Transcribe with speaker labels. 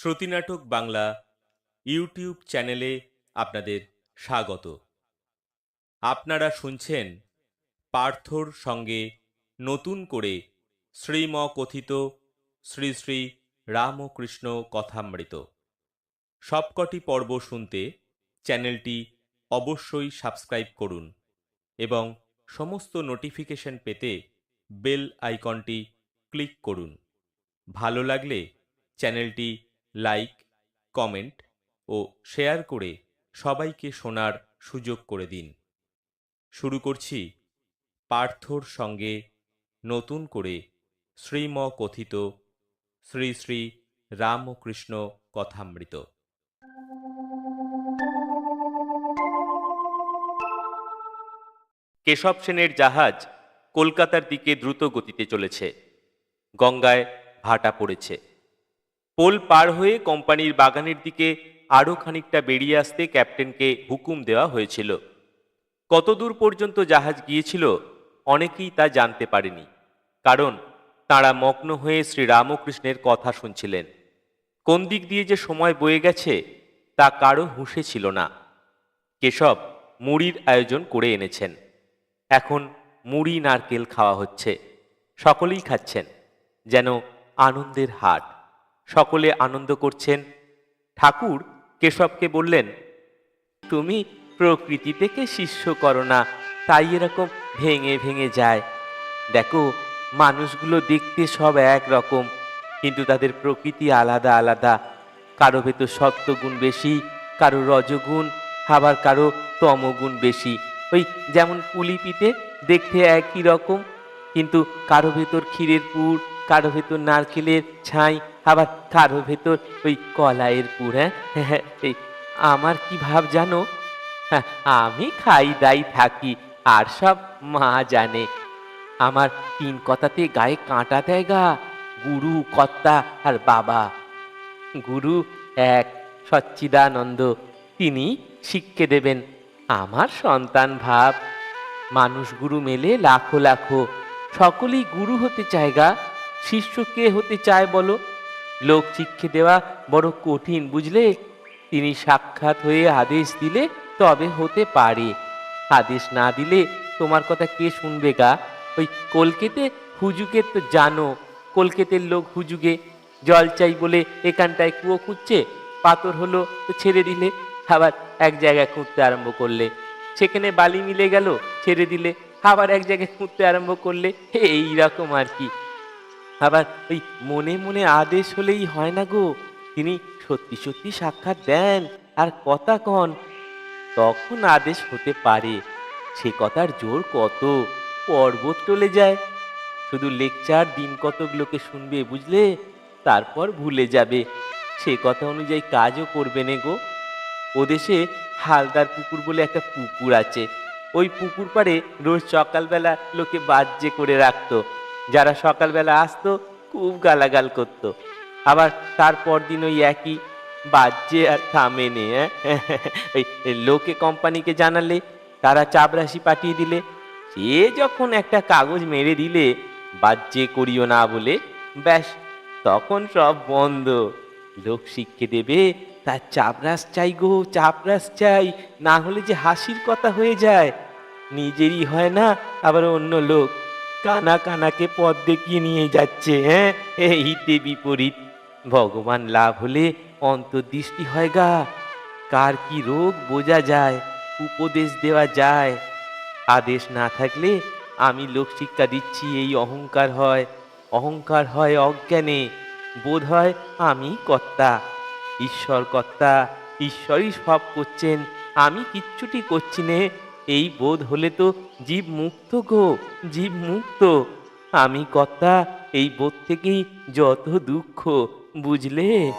Speaker 1: শ্রুতিনাটক Bangla YouTube চ্যানেলে আপনাদের স্বাগত। আপনারা শুনছেন পার্থর সঙ্গে নতুন করে শ্রীম কথিত শ্রী শ্রী রামকৃষ্ণ কথামৃত। সবকটি পর্ব শুনতে চ্যানেলটি অবশ্যই সাবস্ক্রাইব করুন এবং সমস্ত নোটিফিকেশন পেতে বেল আইকনটি ক্লিক করুন। ভালো লাগলে চ্যানেলটি লাইক কমেন্ট ও শেয়ার করে সবাইকে শোনার সুযোগ করে দিন। শুরু করছি পার্থর সঙ্গে নতুন করে শ্রীম কথিত শ্রী শ্রী রামকৃষ্ণ কথামৃত। কেশব সেনের জাহাজ কলকাতার দিকে দ্রুত গতিতে চলেছে। গঙ্গায় ভাটা পড়েছে। পোল পার হয়ে কোম্পানির বাগানের দিকে আরও খানিকটা বেরিয়ে আসতে ক্যাপ্টেনকে হুকুম দেওয়া হয়েছিল। কতদূর পর্যন্ত জাহাজ গিয়েছিল অনেকেই তা জানতে পারেনি, কারণ তাঁরা মগ্ন হয়ে শ্রীরামকৃষ্ণের কথা শুনছিলেন। কোন দিক দিয়ে যে সময় বয়ে গেছে তা কারও হুঁশে ছিল না। কেশব মুড়ির আয়োজন করে এনেছেন। এখন মুড়ি, নারকেল খাওয়া হচ্ছে। সকলেই খাচ্ছেন, যেন আনন্দের হাট। সকলে আনন্দ করছেন। ঠাকুর কেশবকে বললেন, তুমি প্রকৃতি থেকে শিষ্য করো না, তাই এরকম ভেঙে ভেঙে যায়। দেখো, মানুষগুলো দেখতে সব এক রকম, কিন্তু তাদের প্রকৃতি আলাদা আলাদা। কারও ভেতর সত্যগুণ বেশি, কারও রজগুণ, আবার কারও তমগুণ বেশি। ওই যেমন পুলিপিতে দেখতে একই রকম, কিন্তু কারও ভেতর ক্ষীরের পুর কারও ভেতর নারকেলের ছাই আবার কারও ভেতর ওই কলাইয়ের পুর হ্যাঁ? এই আমার কি ভাব জানো? হ্যাঁ, আমি খাই দাই থাকি আর সব মা জানে। আমার তিন কথাতে গায়ে কাঁটা দেয় গা গুরু কর্তা আর বাবা। গুরু এক সচ্চিদানন্দ তিনি শিক্ষে দেবেন আমার সন্তান ভাব। মানুষ গুরু মেলে লাখো লাখো। সকলেই গুরু হতে চায় গা শিষ্য কে হতে চায় বলো? লোক শিক্ষে দেওয়া বড় কঠিন, বুঝলে? তিনি সাক্ষাৎ হয়ে আদেশ দিলে তবে হতে পারে। আদেশ না দিলে তোমার কথা কে শুনবে গা? ওই কলকেতে হুজুকে তো জানো, কলকেতের লোক হুজুগে জল চাই বলে এখানটায় কুয়ো খুঁজছে, পাথর হলো তো ছেড়ে দিলে, আবার এক জায়গায় খুঁজতে আরম্ভ করলে। সেখানে বালি মিলে গেল, ছেড়ে দিলে, আবার এক জায়গায় খুঁজতে আরম্ভ করলে, এই রকম আর কি। আবার ওই মনে মনে আদেশ হলেই হয় না গো। তিনি সত্যি সত্যি সাক্ষাৎ দেন, আর কথা কন, তখন আদেশ হতে পারে। সে কথার জোর কত? পর্বত টলে যায়। শুধু লেকচার দিন কতক লোকে শুনবে, বুঝলে? তারপর ভুলে যাবে। সে কথা অনুযায়ী কাজও করবে নে গো। ওদেশে হালদার পুকুর বলে একটা পুকুর আছে। ওই পুকুর পাড়ে রোজ সকালবেলা লোকে বাজ্যে করে রাখতো। যারা সকালবেলা আসতো, খুব গালাগাল করতো। আবার তারপর দিন ওই একই বাজ্যে আর থামে নে লোকে কোম্পানিকে জানালে, তারা চাপরাশি পাঠিয়ে দিলে। সে যখন একটা কাগজ মেরে দিলে বাজ্যে করিও না বলে, ব্যাস, তখন সব বন্ধ। লোক শিক্ষে দেবে, তার চাপরাস চাই গো চাপরাস চাই, না হলে যে হাসির কথা হয়ে যায়। নিজেরই হয় না, আবার অন্য লোক। কানা কানাকে পথ দেখিয়ে নিয়ে যাচ্ছে হ্যাঁ? এইতে বিপরীত। ভগবান লাভ হলে অন্তর্দৃষ্টি হয় গা। কার কি রোগ বোঝা যায়, উপদেশ দেওয়া যায়। আদেশ না থাকলে আমি লোক শিক্ষা দিচ্ছি, এই অহংকার হয়। অহংকার হয় অজ্ঞানে, বোধ হয় আমি কর্তা। ঈশ্বর কর্তা, ঈশ্বরই সব করছেন, আমি কিচ্ছুটি করছি নে। এই বোধ হলে তো জীব মুক্ত গো, জীব মুক্ত। আমি কথা এই বোধ থেকেই যত দুঃখ, বুঝলে?